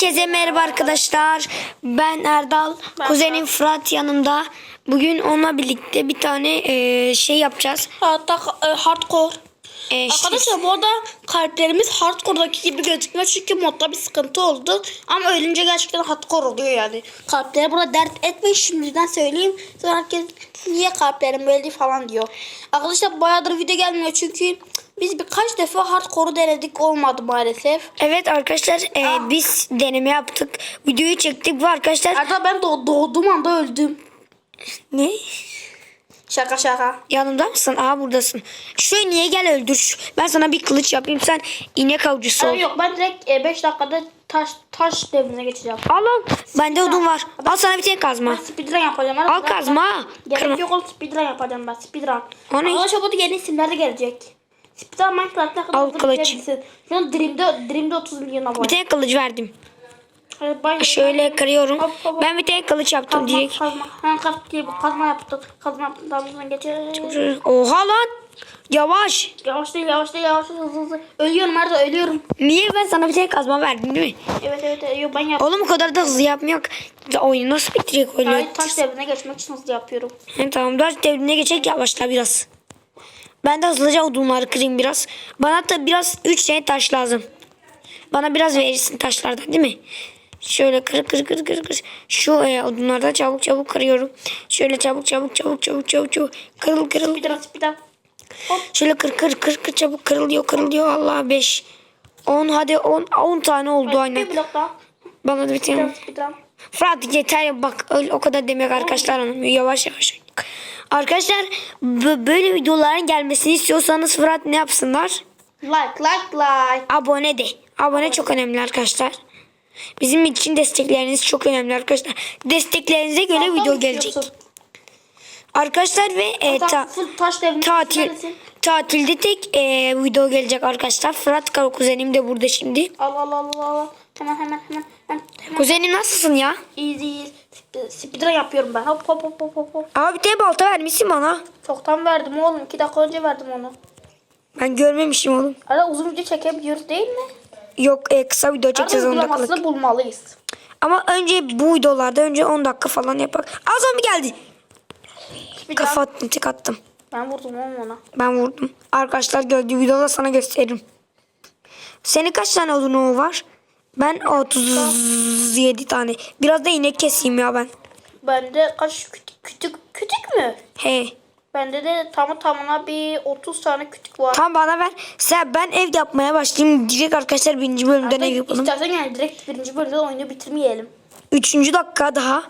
Herkese merhaba arkadaşlar. Ben Erdal. Kuzenim Fırat yanımda. Bugün onunla birlikte bir tane eee, şey yapacağız. Hatta e, hardcore. Eee, şey- Arkadaşlar bu arada kalplerimiz hardcore'daki gibi gözükmüyor çünkü modda bir sıkıntı oldu. Ama ölünce gerçekten hardcore oluyor yani. Kalpleri burada dert etmeyin şimdiden söyleyeyim. Sonra herkes niye kalplerim böyle falan diyor. Arkadaşlar bayağıdır video gelmiyor çünkü biz birkaç defa hardcore'u denedik olmadı maalesef. evet arkadaşlar eee, biz deneme yaptık. Videoyu çektik ve arkadaşlar Hatta ben doğ- doğduğum anda öldüm. ne? Şaka şaka. Yanımda mısın? Aa buradasın. Şöyle niye gel öldür. Ben sana bir kılıç yapayım sen inek avcısı ol. Abi yok ben direkt 5 dakikada taş taş devrine geçeceğim. Al al. Bende odun var. Al sana bir tek kazma. Ben speedrun yapacağım. Al kazma. Gerek Kırma. yok oğlum speedrun yapacağım ben speedrun. O ne? Arkadaşlar bu da yeni isimler de gelecek. Speedrun Minecraft'ta kadar. Şu an Dream'de, Dream'de 30 milyon abone. Bir tane kılıç verdim. Ben- Şöyle kırıyorum. Hop, hop. Ben bir tane kılıç yaptım kazma, direkt. kazma. Hemen kaz, kazma yaptım. Kazma yaptım. Sonra geçelim. Oha lan. Yavaş. Yavaş değil yavaş değil yavaş hızlı hızlı. Ölüyorum Arda ölüyorum. Niye ben sana bir tek kazma verdim değil mi? Evet evet yok ben yaptım. Oğlum o kadar da hızlı yapmıyor. Ya oyunu nasıl bitirecek öyle? Hayır, taş devrine geçmek için hızlı yapıyorum. He, tamam dört devrine geçecek yavaşla biraz. Ben de hızlıca odunları kırayım biraz. Bana da biraz üç tane taş lazım. Bana biraz verirsin taşlardan değil mi? Şöyle kır kır kır kır kır. Şu e, odunlardan çabuk çabuk kırıyorum. Şöyle çabuk çabuk çabuk çabuk çabuk çabuk. Kırıl kırıl. Speedrun speedrun. Hop. Şöyle kır kır kır kır çabuk kırılıyor kırılıyor. Allah 5. 10 hadi 10 10 tane oldu aynen. Bir blok daha. Bana da bir tane. Speedrun speedrun. Fırat yeter bak öyle, o kadar demek arkadaşlar. Yavaş yavaş. Arkadaşlar böyle videoların gelmesini istiyorsanız Fırat ne yapsınlar? Like like like. Abone de. Abone çok önemli arkadaşlar. Bizim için destekleriniz çok önemli arkadaşlar. Desteklerinize göre Tahta video gelecek. Arkadaşlar ve e, ta- tatil tatilde tek e, video gelecek arkadaşlar. Fırat Kara kuzenim de burada şimdi. Al al al al al. Hemen hemen hemen. Hemen. Kuzenim nasılsın ya? Easy. Speedrun yapıyorum ben. Hop hop hop hop hop. Abi bir tane balta vermişsin bana. Çoktan verdim oğlum. 2 dakika önce verdim onu. Ben görmemişim oğlum. Arada uzun video çekebiliyoruz değil mi? Yok e, kısa video çekeceğiz Arada 10 dakikalık. uygulamasını bulmalıyız. Ama önce bu videolarda önce 10 dakika falan yapak. Az zombi geldi. Speedrun. Kafa attım tek attım. Ben vurdum oğlum ona. Ben vurdum. Arkadaşlar gördüğü videoda sana gösteririm. Senin kaç tane odun var? Ben 37 tane. Biraz da inek keseyim ya ben. Bende kaç kütük kütük kütük mü? He. Bende de tamı tamına bir 30 tane kütük var. Tamam bana ver. Sen ben ev yapmaya başlayayım. Direkt arkadaşlar birinci bölümden Hatta ev yapalım. İstersen yani direkt birinci bölümde oyunu bitirmeyelim. Üçüncü dakika daha.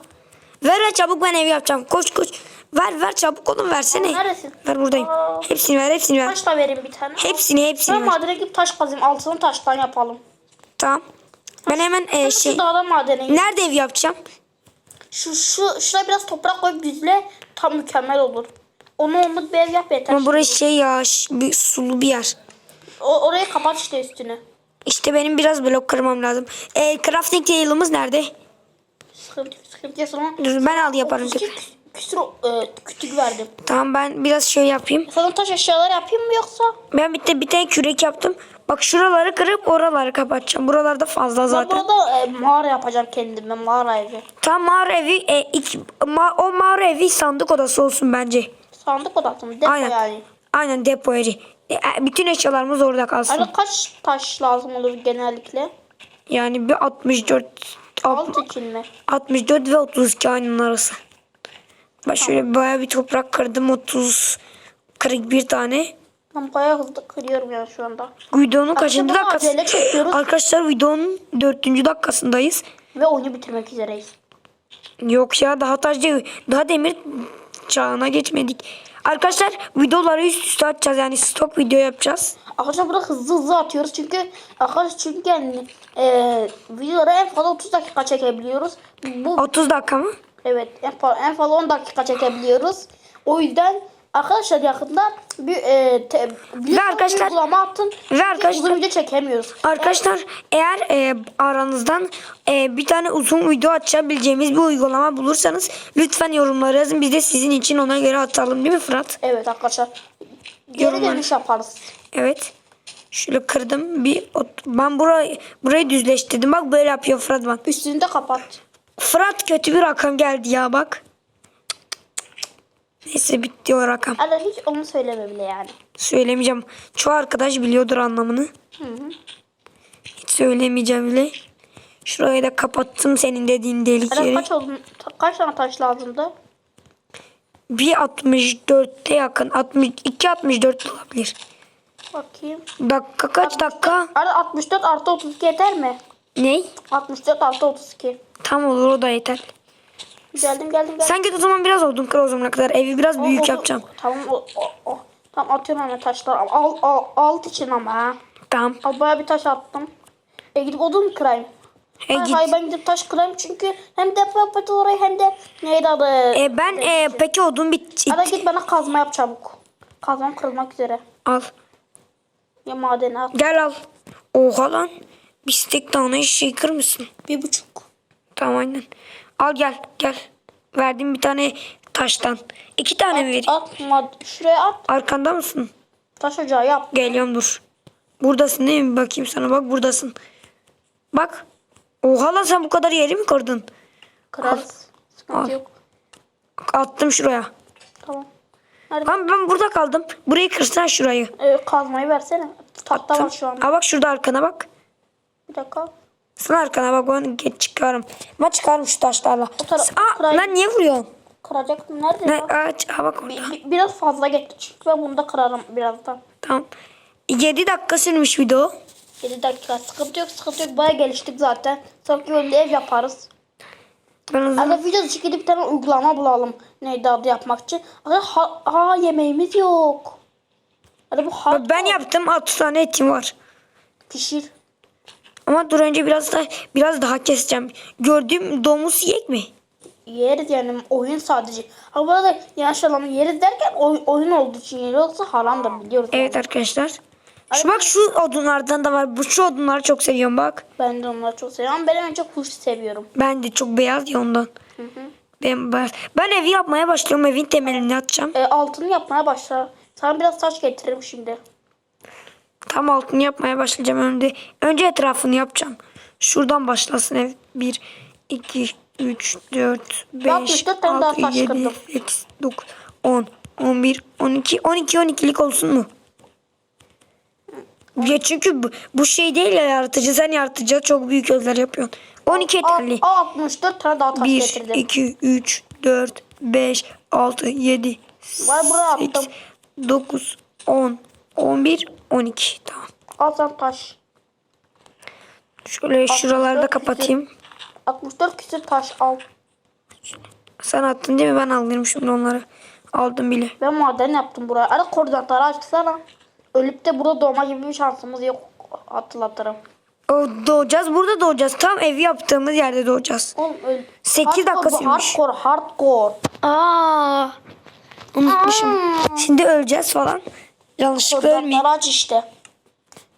Ver ver çabuk ben ev yapacağım. Koş koş. Ver ver çabuk oğlum versene. Neredesin? Ver buradayım. Aa. Hepsini ver hepsini ver. Taş da vereyim bir tane. Hepsini hepsini Ben ver. madene gidip taş kazayım. Altını taştan yapalım. Tamam. Ben hemen e, şey şu dağda gideyim. nerede ev yapacağım? Şu, şu, şuraya biraz toprak koyup düzle tam mükemmel olur. Onu onluk bir ev yap yeter. Ama burası şey ya bir sulu bir yer. O, orayı kapat işte üstünü. İşte benim biraz blok kırmam lazım. E, crafting table'ımız nerede? Sıkıntı sıkıntı Dur ben al yaparım. 32 kü- küsür e, kütük verdim. Tamam ben biraz şöyle yapayım. Sana taş eşyalar yapayım mı yoksa? Ben bir, de, bir tane kürek yaptım. Bak şuraları kırıp oraları kapatacağım. Buralarda fazla Ben zaten. burada e, mağara yapacağım kendime mağara evi. Tam mağara evi e, iki, ma, o mağara evi sandık odası olsun bence. Sandık odası mı? Depo Aynen. yani. Aynen depo yeri. E, e, bütün eşyalarımız orada kalsın. Hani kaç taş lazım olur genellikle? Yani bir 64 alt- için mi? 64 ve 32 aynının arası. Ben şöyle bayağı bir toprak kırdım. 30 kırık bir tane. Ben bayağı hızlı kırıyorum yani şu anda. Videonun kaçıncı dakikası? acele çekiyoruz. Arkadaşlar videonun dördüncü dakikasındayız. Ve oyunu bitirmek üzereyiz. Yok ya daha taşlı, daha demir çağına geçmedik. Arkadaşlar videoları üst üste atacağız yani stok video yapacağız. Arkadaşlar burada hızlı hızlı atıyoruz çünkü arkadaşlar çünkü yani e, videoları en fazla 30 dakika çekebiliyoruz. Bu 30 dakika mı? evet en fazla, en fazla 10 dakika çekebiliyoruz. O yüzden arkadaşlar yakında bir e, te, bir Ve arkadaşlar- uygulama attın. ve arkadaşlar- uzun video çekemiyoruz. Arkadaşlar eğer e, aranızdan e, bir tane uzun video açabileceğimiz bir uygulama bulursanız lütfen yorumlara yazın. Biz de sizin için ona göre atalım değil mi Fırat? Evet arkadaşlar. Geri dönüş yaparız. Evet. Şöyle kırdım. Bir ben burayı burayı düzleştirdim. Bak böyle yapıyor Fırat bak. Üstünü de kapat. Fırat kötü bir rakam geldi ya bak. Neyse bitti o rakam. Hadi hiç onu söyleme bile yani. Söylemeyeceğim. Çoğu arkadaş biliyordur anlamını. Hı hı. Hiç söylemeyeceğim bile. Şurayı da kapattım senin dediğin delik Hadi yeri. kaç, oldun, kaç tane taş lazımdı? Bir 64'te yakın. 62 64 olabilir. Bakayım. Dakika kaç dakika? Hadi 64 artı 32 yeter mi? Ney? 64 artı 32. Tam olur o da yeter. Geldim geldim geldim. Sen git o zaman biraz odun kır o zamana kadar. Evi biraz O- büyük o- yapacağım. Tamam o, o, o. Tamam atıyorum hemen taşlar. Al, al, al, alt için ama ha. Tamam. Al baya bir taş attım. E gidip odun kırayım? E, Hayır, git. hayır ben gidip taş kırayım çünkü hem depo yapacağız orayı hem de neydi adı? E, ben e, peki odun bit. Hadi git bana kazma yap çabuk. Kazmam kırılmak üzere. Al. Ya madeni al. Gel al. Oha lan. Bir stek tane şey kır mısın? Bir buçuk. Tamam aynen. Al gel gel. Verdim bir tane taştan. İki tane mi vereyim? At, mad- şuraya at. Arkanda mısın? Taş ocağı yap. Geliyorum dur. Buradasın değil mi? Bakayım sana bak buradasın. Bak. Oha lan sen bu kadar yeri mi kırdın? Kırarız. Sıkıntı Al. yok. Attım şuraya. Tamam. Nerede? Lan ben burada kaldım. Burayı kırsan şurayı. Ee, kazmayı versene. Tahta var şu an. Aa bak şurada arkana bak. Bir dakika. Sen arkana bak ben geç çıkarım. Ben çıkarım şu taşlarla. taraf- Aa, kıray- lan niye vuruyorsun? Kıracaktım. Nerede Ne ya? ağaç? Aa bak orada. Bir- biraz fazla geçti çünkü ben bunu da kırarım birazdan. Tamam. 7 dakika sürmüş video. 7 dakika. Sıkıntı yok sıkıntı yok. Baya geliştik zaten. Sonraki bölümde ev yaparız. Ben o zaman Arada video dışı gidip bir tane uygulama bulalım. Neydi adı yapmak için. Arada ha, aa yemeğimiz yok. Hadi bu hard ben yaptım 6 tane etim var. pişir. Ama dur önce biraz da biraz daha keseceğim. Gördüğüm domuz yiyek mi? Yeriz yani oyun sadece. Ha bu arada yanlış anlama yeriz derken oy- oyun olduğu için yeri olsa haramdır biliyoruz. Evet arkadaşlar. Şu bak şu odunlardan da var. Bu şu odunları çok seviyorum bak. Ben de onları çok seviyorum. Ama ben en çok kuş seviyorum. Ben de çok beyaz ya ondan. Hı hı. Ben, ben, ben evi yapmaya başlıyorum. Evin temelini atacağım. E, altını yapmaya başla. Sana biraz taş getiririm şimdi. Tam altını yapmaya başlayacağım önce. Önce etrafını yapacağım. Şuradan başlasın ev. 1, 2, 3, 4, 5, 64 tane daha 6, taş 7, kırdım. 8, 9, 10, 11, 12, 12, 12'lik olsun mu? Ya çünkü bu, bu şey değil ya yaratıcı. Sen yaratıcı çok büyük gözler yapıyorsun. 12 yeterli. Aa, 64 tane daha taş 1, getirdim. 2, 3, 4, 5, 6, 7, Var buraya 8, attım. 9, 10, 11, 12. Tamam. Al sen taş. Şöyle şuraları da 64 kapatayım. 64 küsür taş al. Sen attın değil mi? Ben alıyorum şimdi onları. Aldım bile. Ben maden yaptım buraya. Ara koordinatları açsana. Ölüp de burada doğma gibi bir şansımız yok. Hatırlatırım. O doğacağız. Burada doğacağız. Tam evi yaptığımız yerde doğacağız. Oğlum öl. 8 dakika Hardcore sürmüş. Hardcore, hardcore. Aa, unutmuşum. Şimdi öleceğiz falan. Yanlışlıkla ölmeyeyim. Aç işte.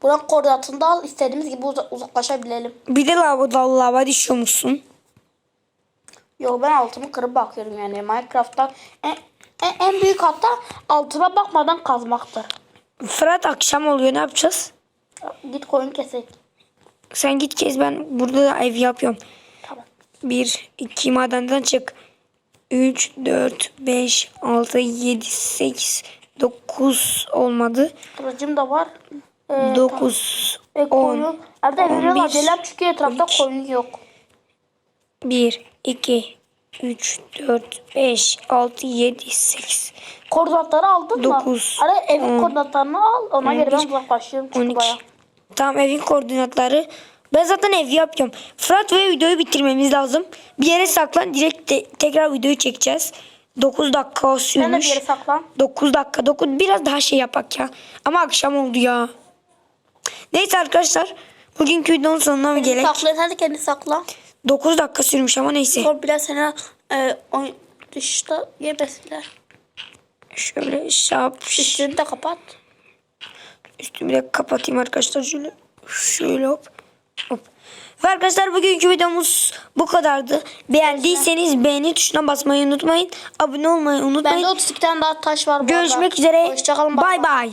Buranın koordinatını da al. istediğimiz gibi uza- uzaklaşabilelim. Bir de lava, lava düşüyormuşsun. Yok ben altımı kırıp bakıyorum yani. Minecraft'ta en, en, en büyük hatta altıma bakmadan kazmaktır. Fırat akşam oluyor. Ne yapacağız? Git koyun kesek. Sen git kez ben burada da ev yapıyorum. Tamam. 1, 2 madenden çık. 3, 4, 5, 6, 7, 8, 9 olmadı. Kılıcım da var. Ee, 9, e, 10, koyun. Arada evine 11, acelem çünkü etrafta 12. koyun yok. 1, 2, 3, 4, 5, 6, 7, 8, Koordinatları aldın Dokuz, mı? Ara evin on, koordinatlarını al. Ona göre ben uzaklaşıyorum çünkü 12. baya. Tamam evin koordinatları. Ben zaten evi yapıyorum. Fırat ve videoyu bitirmemiz lazım. Bir yere saklan. Direkt te- tekrar videoyu çekeceğiz. 9 dakika Sen de bir sürmüş. yere saklan. 9 dakika 9 biraz daha şey yapak ya. Ama akşam oldu ya. Neyse arkadaşlar. Bugünkü videonun sonuna mı gerek? Sakla hadi kendi sakla. 9 dakika sürmüş ama neyse. Sonra biraz seni e, oyun dışta yemesinler. Şöyle şap Üstünü de kapat. üstümü de kapatayım arkadaşlar. Şöyle şöyle hop. Hop. Ve arkadaşlar bugünkü videomuz bu kadardı. Beğendiyseniz beğeni tuşuna basmayı unutmayın. Abone olmayı unutmayın. Bende 32 tane daha taş var. Görüşmek üzere. Hoşçakalın. Bay bay.